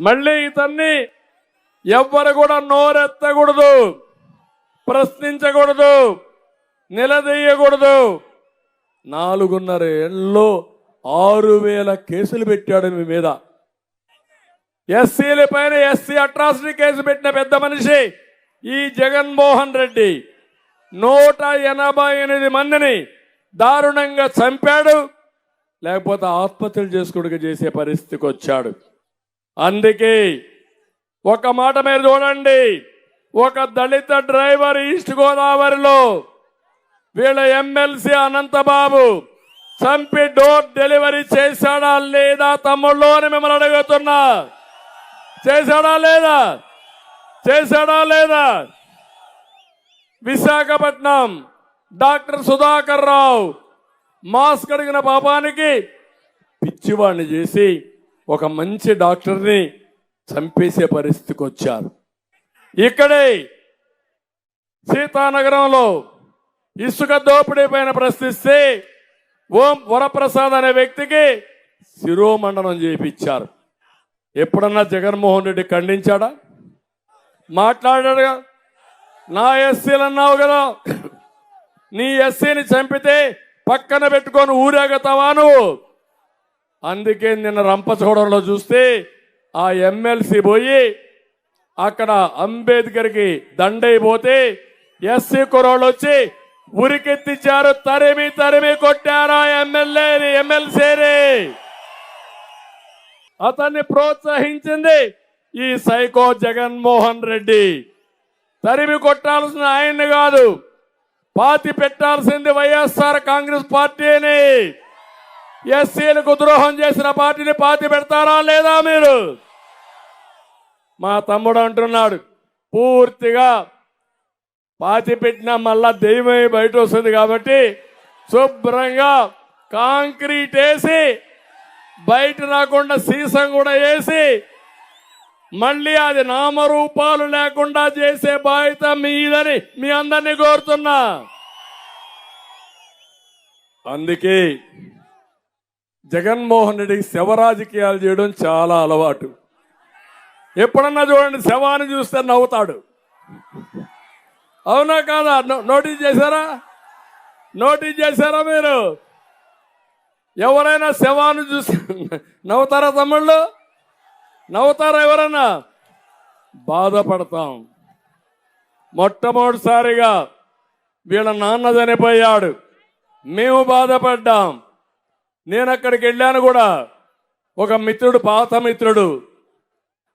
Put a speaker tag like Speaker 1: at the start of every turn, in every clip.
Speaker 1: మళ్ళీ ఇతన్ని ఎవ్వరు కూడా నోరెత్తకూడదు ప్రశ్నించకూడదు నిలదీయకూడదు. నాలుగున్నర ఏళ్ళలో ఆరు వేల కేసులు పెట్టాడు మీ మీద. ఎస్సీల పైన ఎస్సీ అట్రాసిటీ కేసు పెట్టిన పెద్ద మనిషి ఈ జగన్మోహన్ రెడ్డి నూట ఎనభై ఎనిమిది మందిని దారుణంగా చంపాడు లేకపోతే ఆత్మహత్యలు చేసుకుడుగా చేసే పరిస్థితికి వచ్చాడు. అందుకే ఒక మాట మీరు చూడండి. ఒక దళిత డ్రైవర్ ఈస్ట్ గోదావరిలో వీళ్ళ ఎమ్మెల్సీ అనంతబాబు చంపి డోర్ డెలివరీ చేశాడా లేదా తమ్ముళ్ళు అని మిమ్మల్ని అడుగుతున్నా. చేశాడా లేదా? చేశాడా లేదా? విశాఖపట్నం డాక్టర్ సుధాకర్ రావు మాస్క్ అడిగిన పాపానికి పిచ్చివాణ్ణి చేసి ఒక మంచి డాక్టర్ని చంపేసే పరిస్థితికి వచ్చారు. ఇక్కడే సీతానగరంలో ఇసుక దోపిడీ పైన ప్రశ్నిస్తే ఓం వరప్రసాద్ అనే వ్యక్తికి శిరోమండనం చేయించారు ఎప్పుడన్నా జగన్మోహన్ రెడ్డి ఖండించాడా? మాట్లాడాడుగా? నా ఎస్సీలు అన్నావు కదా నీ ఎస్సీని చంపితే పక్కన పెట్టుకొని ఊరేగతావా నువ్వు? అందుకే నిన్న రంపచోడంలో చూస్తే ఆ ఎమ్మెల్సీ పోయి అక్కడ అంబేద్కర్కి దండైపోతే ఎస్సీ కురోళ్ళు వచ్చి ఉరికెత్తిచ్చారు తరిమి తరిమి కొట్టారా ఎమ్మెల్యేని ఎమ్మెల్సీని. అతన్ని ప్రోత్సహించింది ఈ సైకో జగన్మోహన్ రెడ్డి. తరిమి కొట్టాల్సిన ఆయన్ని కాదు పాతి పెట్టాల్సింది వైఎస్ఆర్ కాంగ్రెస్ పార్టీని. ఎస్సీలకు ద్రోహం చేసిన పార్టీని పాతి పెడతారా లేదా మీరు? మా తమ్ముడు అంటున్నాడు పూర్తిగా పాతి పెట్టినా మళ్ళా దెయ్యమై బయట వస్తుంది కాబట్టి శుభ్రంగా కాంక్రీట్ వేసి బయట రాకుండా సీసం కూడా వేసి మళ్ళీ అది నామరూపాలు లేకుండా చేసే బాధ్యత మీదని మీ అందరినీ కోరుతున్నా. అందుకే జగన్మోహన్ రెడ్డికి శవ రాజకీయాలు చేయడం చాలా అలవాటు. ఎప్పుడన్నా చూడండి శవాన్ని చూస్తే నవ్వుతాడు. అవునా కాదా? నోటీస్ చేశారా? నోటీస్ చేశారా మీరు? ఎవరైనా శవాన్ని చూసి నవ్వుతారా తమ్ముళ్ళు? నవ్వుతారా ఎవరన్నా బాధపడతాం. మొట్టమొదటిసారిగా వీళ్ళ నాన్న చనిపోయాడు. మేము బాధపడ్డాం. నేను అక్కడికి వెళ్ళాను కూడా. ఒక మిత్రుడు పాత మిత్రుడు.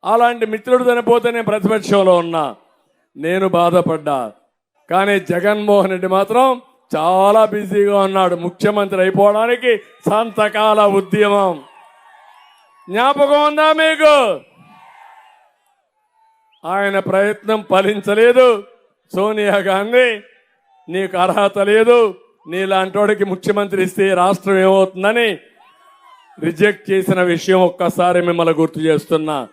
Speaker 1: అలాంటి మిత్రుడు చనిపోతే నేను ప్రతిపక్షంలో ఉన్నా. నేను బాధపడ్డా. కానీ జగన్మోహన్ రెడ్డి మాత్రం చాలా బిజీగా ఉన్నాడు. ముఖ్యమంత్రి అయిపోవడానికి సంతకాల ఉద్యమం. జ్ఞాపకం ఉందా మీకు? ఆయన ప్రయత్నం ఫలించలేదు. సోనియా గాంధీ నీకు అర్హత లేదు. నీలాంటోడికి ముఖ్యమంత్రి ఇస్తే రాష్ట్రం ఏమవుతుందని రిజెక్ట్ చేసిన విషయం ఒక్కసారి మిమ్మల్ని గుర్తు చేస్తున్నా.